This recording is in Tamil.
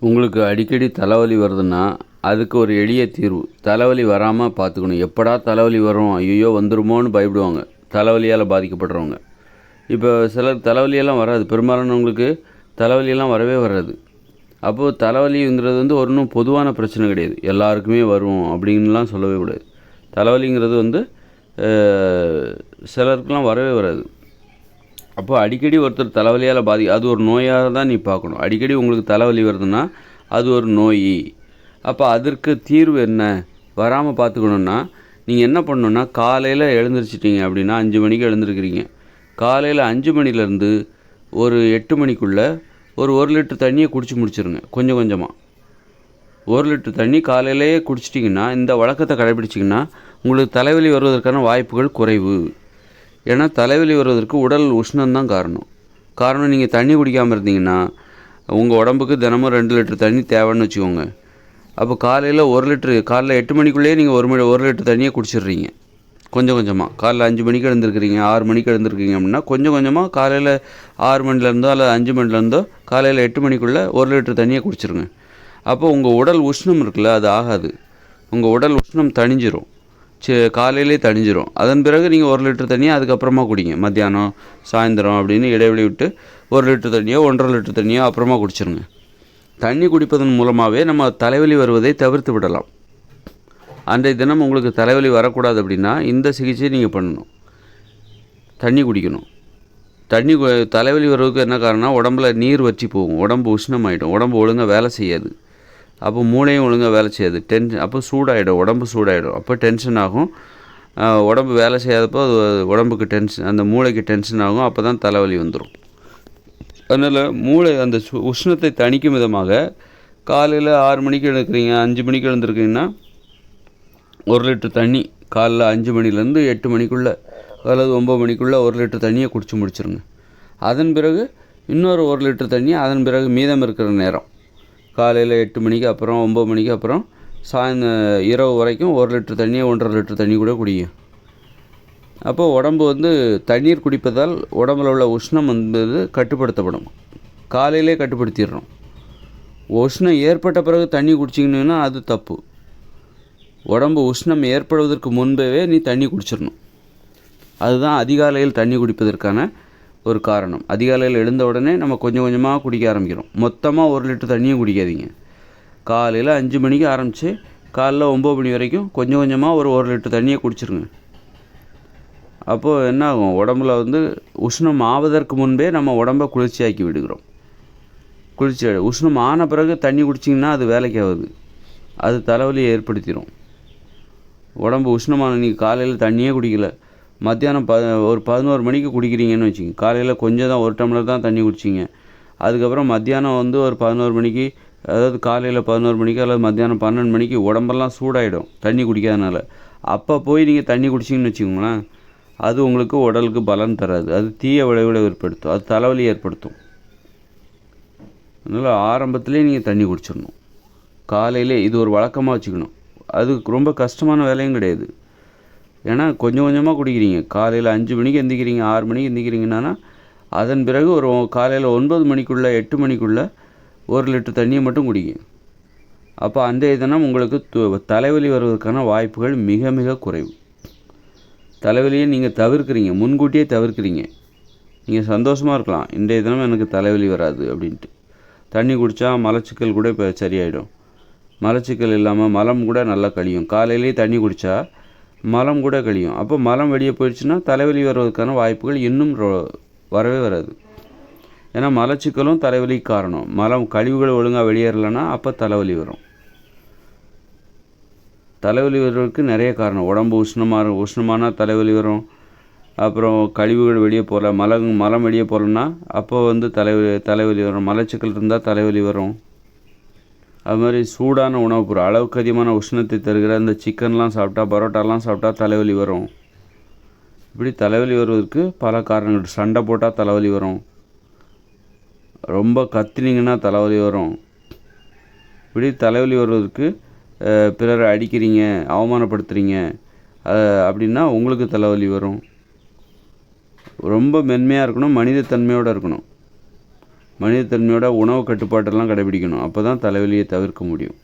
உங்களுக்கு அடிக்கடி தலைவலி வருதுன்னா அதுக்கு ஒரு எளிய தீர்வு. தலைவலி வராமல் பார்த்துக்கணும். எப்படா தலைவலி வரும்? ஐயோ வந்துருமோன்னு பயப்படுவாங்க. தலைவலியால் பாதிக்கப்படுறவங்க. இப்போ சிலர் தலைவலியெல்லாம் வராது. பெரும்பாலானவங்களுக்கு தலைவலியெல்லாம் வரவே வராது. அப்போது தலைவலிங்கிறது வந்து ஒன்றும் பொதுவான பிரச்சனை கிடையாது. எல்லாருக்குமே வரும் அப்படின்லாம் சொல்லவே கூடாது. தலைவலிங்கிறது வந்து சிலருக்குலாம் வரவே வராது. அப்போ அடிக்கடி ஒருத்தர் தலைவலியால் பாதி அது ஒரு நோயாக தான் நீ பார்க்கணும். அடிக்கடி உங்களுக்கு தலைவலி வருதுன்னா அது ஒரு நோய். அப்போ அதற்கு தீர்வு என்ன? வராமல் பார்த்துக்கணுன்னா நீங்கள் என்ன பண்ணணுன்னா காலையில் எழுந்திரிச்சிட்டிங்க அப்படின்னா அஞ்சு மணிக்கு எழுந்திருக்கிறீங்க. காலையில் அஞ்சு மணிலேருந்து ஒரு எட்டு மணிக்குள்ளே ஒரு ஒரு லிட்டர் தண்ணியை குடிச்சு முடிச்சிருங்க கொஞ்சம் கொஞ்சமாக ஒரு லிட்டர் தண்ணி காலையிலேயே குடிச்சிட்டிங்கன்னா இந்த வழக்கத்தை கடைபிடிச்சிங்கன்னா உங்களுக்கு தலைவலி வருவதற்கான வாய்ப்புகள் குறைவு. ஏன்னா தலைவலி வருவதற்கு உடல் உஷ்ணம்தான் காரணம். காரணம் நீங்கள் தண்ணி குடிக்காமல் இருந்தீங்கன்னா உங்கள் உடம்புக்கு தினமும் ரெண்டு லிட்டர் தண்ணி தேவைன்னு வச்சுக்கோங்க. அப்போ காலையில் ஒரு லிட்ரு காலைல எட்டு மணிக்குள்ளேயே நீங்கள் ஒரு மணி ஒரு லிட்டர் தண்ணியை குடிச்சிடுறீங்க. கொஞ்சம் கொஞ்சமாக காலைல அஞ்சு மணிக்கு எழுந்திருக்கிறீங்க ஆறு மணிக்கு எழுந்திருக்கீங்க அப்படின்னா கொஞ்சம் கொஞ்சமாக காலையில் ஆறு மணிலேருந்தோ அல்லது அஞ்சு மணிலேருந்தோ காலையில் எட்டு மணிக்குள்ளே ஒரு லிட்டர் தண்ணியை குடிச்சிருங்க. அப்போ உங்கள் உடல் உஷ்ணம் இருக்குல்ல அது ஆகாது. உங்கள் உடல் உஷ்ணம் தணிஞ்சிரும். காலையிலே தணிஞ்சிரும். அதன் பிறகு நீங்கள் ஒரு லிட்டர் தண்ணியை அதுக்கப்புறமா குடிங்க. மத்தியானம் சாயந்தரம் அப்படின்னு இடைவெளி விட்டு ஒரு லிட்டர் தண்ணியோ ஒன்றரை லிட்டர் தண்ணியோ அப்புறமா குடிச்சிருங்க. தண்ணி குடிப்பதன் மூலமாகவே நம்ம தலைவலி வருவதை தவிர்த்து விடலாம். அன்றைய தினம் உங்களுக்கு தலைவலி வரக்கூடாது அப்படின்னா இந்த சிகிச்சையை நீங்கள் பண்ணணும். தண்ணி குடிக்கணும். தண்ணி தலைவலி வர்றதுக்கு என்ன காரணம் உடம்புல நீர் வற்றி போகும். உடம்பு உஷ்ணமாயிடும். உடம்பு ஒழுங்காக வேலை செய்யாது. அப்போ மூளையும் ஒழுங்காக வேலை செய்யாது. டென்ஷன் அப்போ சூடாகிடும் உடம்பு சூடாகிடும் அப்போ டென்ஷன் ஆகும். உடம்பு வேலை செய்யாதப்போ அது உடம்புக்கு டென்ஷன் அந்த மூளைக்கு டென்ஷன் ஆகும். அப்போ தான் தலைவலி வந்துடும் அதனால் மூளை அந்த சு- உஷ்ணத்தை தணிக்கும் விதமாக காலையில் ஆறு மணிக்கு எழுந்துக்கிறீங்க அஞ்சு மணிக்கு எழுந்திருக்கீங்கன்னா ஒரு லிட்டர் தண்ணி காலைல அஞ்சு மணிலேருந்து எட்டு மணிக்குள்ளே அல்லது ஒம்பது மணிக்குள்ளே ஒரு லிட்டர் தண்ணியை குடிச்சு முடிச்சிருங்க. அதன் பிறகு இன்னொரு ஒரு லிட்டர் தண்ணி அதன் பிறகு மீதம் இருக்கிற நேரம். காலையில் எட்டு மணிக்கு அப்புறம் ஒம்பது மணிக்கு அப்புறம் சாயந்த இரவு வரைக்கும் ஒரு லிட்டர் தண்ணியை ஒன்றரை லிட்டர் தண்ணி கூட குடிங்க. அப்போ உடம்பு வந்து தண்ணீர் குடிப்பதால் உடம்புல உள்ள உஷ்ணம் என்பது கட்டுப்படுத்தப்படும். காலையிலே கட்டுப்படுத்திடுறோம். உஷ்ணம் ஏற்பட்ட பிறகு தண்ணி குடிச்சிங்கன்னா அது தப்பு. உடம்பு உஷ்ணம் ஏற்படுவதற்கு முன்பவே நீ தண்ணி குடிச்சிடணும். அதுதான் அதிகாலையில் தண்ணி குடிப்பதற்கான ஒரு காரணம். அதிகாலையில் எழுந்த உடனே நம்ம கொஞ்சம் கொஞ்சமாக குடிக்க ஆரம்பிக்கிறோம். மொத்தமாக ஒரு லிட்டர் தண்ணியும் குடிக்காதீங்க. காலையில் அஞ்சு மணிக்கு ஆரம்பித்து காலைல ஒம்பது மணி வரைக்கும் கொஞ்சம் கொஞ்சமாக ஒரு ஒரு லிட்டர் தண்ணியை குடிச்சிருங்க. அப்போது என்ன ஆகும் உடம்புல வந்து உஷ்ணம் ஆவதற்கு முன்பே நம்ம உடம்பை குளிர்ச்சியாக்கி விடுகிறோம். குளிர்ச்சி உஷ்ணம் ஆன பிறகு தண்ணி குடிச்சிங்கன்னா அது வேலைக்கு ஆகுது. அது தலைவலியை ஏற்படுத்திடும் உடம்பு உஷ்ணமான நீங்கள் காலையில் தண்ணியே குடிக்கல. மத்தியானம் ப ஒரு பதினோரு மணிக்கு குடிக்கிறீங்கன்னு வச்சுங்க காலையில் கொஞ்சம் தான் ஒரு டம்ளர் தான் தண்ணி குடிச்சிங்க. அதுக்கப்புறம் மத்தியானம் வந்து ஒரு பதினோரு மணிக்கு அதாவது காலையில் பதினோரு மணிக்கு அல்லது மத்தியானம் பன்னெண்டு மணிக்கு உடம்பெல்லாம் சூடாயிடும் தண்ணி குடிக்காதனால. அப்போ போய் நீங்கள் தண்ணி குடிச்சிங்கன்னு வச்சுக்கோங்களேன் அது உங்களுக்கு உடலுக்கு பலன் தராது. அது தீய விளைவுகளை ஏற்படுத்தும். அது தலைவலி ஏற்படுத்தும். அதனால் ஆரம்பத்துலேயே நீங்கள் தண்ணி குடிச்சிடணும். காலையிலே இது ஒரு வழக்கமாக வச்சுக்கணும். அது ரொம்ப கஷ்டமான வேலையும் கிடையாது. ஏன்னா கொஞ்சம் கொஞ்சமாக குடிக்கிறீங்க. காலையில் அஞ்சு மணிக்கு எந்திக்கிறீங்க ஆறு மணிக்கு எந்திக்கிறீங்கன்னா அதன் பிறகு ஒரு காலையில் ஒன்பது மணிக்குள்ளே எட்டு மணிக்குள்ளே ஒரு லிட்டர் தண்ணியை மட்டும் குடிங்க. அப்போ அந்த தினம் உங்களுக்கு தலைவலி வருவதற்கான வாய்ப்புகள் மிக மிக குறைவு. தலைவலியை நீங்கள் தவிர்க்கிறீங்க. முன்கூட்டியே தவிர்க்கிறீங்க. நீங்கள் சந்தோஷமாக இருக்கலாம். இன்றைய தினம் எனக்கு தலைவலி வராது அப்படின்ட்டு. தண்ணி குடித்தா மலச்சிக்கல் கூட இப்போ சரியாயிடும். மலச்சிக்கல் இல்லாமல் மலம் கூட நல்லா கழியும். காலையிலேயே தண்ணி குடித்தா மலம் கூட கழியும். அப்போ மலம் வெளியே போயிடுச்சுன்னா தலைவலி வருவதற்கான வாய்ப்புகள் இன்னும் வரவே வராது. ஏன்னா மலச்சிக்கலும் தலைவலிக்கு காரணம். மலம் கழிவுகள் ஒழுங்காக வெளியேறலைன்னா அப்போ தலைவலி வரும். தலைவலி வர்றதுக்கு நிறைய காரணம். உடம்பு உஷ்ணமாக உஷ்ணமானால் தலைவலி வரும். அப்புறம் கழிவுகள் வெளியே போகல. மலம் மலம் வெளியே போகலன்னா அப்போ வந்து தலைவலி தலைவலி வரும். மலச்சிக்கல் இருந்தால் தலைவலி வரும். அது மாதிரி சூடான உணவுப் பொருள் அளவுக்கு அதிகமான உஷ்ணத்தை தருகிற இந்த சிக்கன்லாம் சாப்பிட்டா பரோட்டாலாம் சாப்பிட்டா தலைவலி வரும். இப்படி தலைவலி வருவதற்கு பல காரணங்கள் சண்டை போட்டால் தலைவலி வரும். ரொம்ப கத்துனீங்கன்னா தலைவலி வரும். இப்படி தலைவலி வருவதற்கு பிறரை அடிக்கிறீங்க அவமானப்படுத்துகிறீங்க அப்படின்னா உங்களுக்கு தலைவலி வரும். ரொம்ப மென்மையாக இருக்கணும் மனிதத்தன்மையோடு இருக்கணும். மனிதத்தன்மையோட உணவு கட்டுப்பாட்டெல்லாம் கடைபிடிக்கணும். அப்போ தான் தலைவலியை தவிர்க்க முடியும்.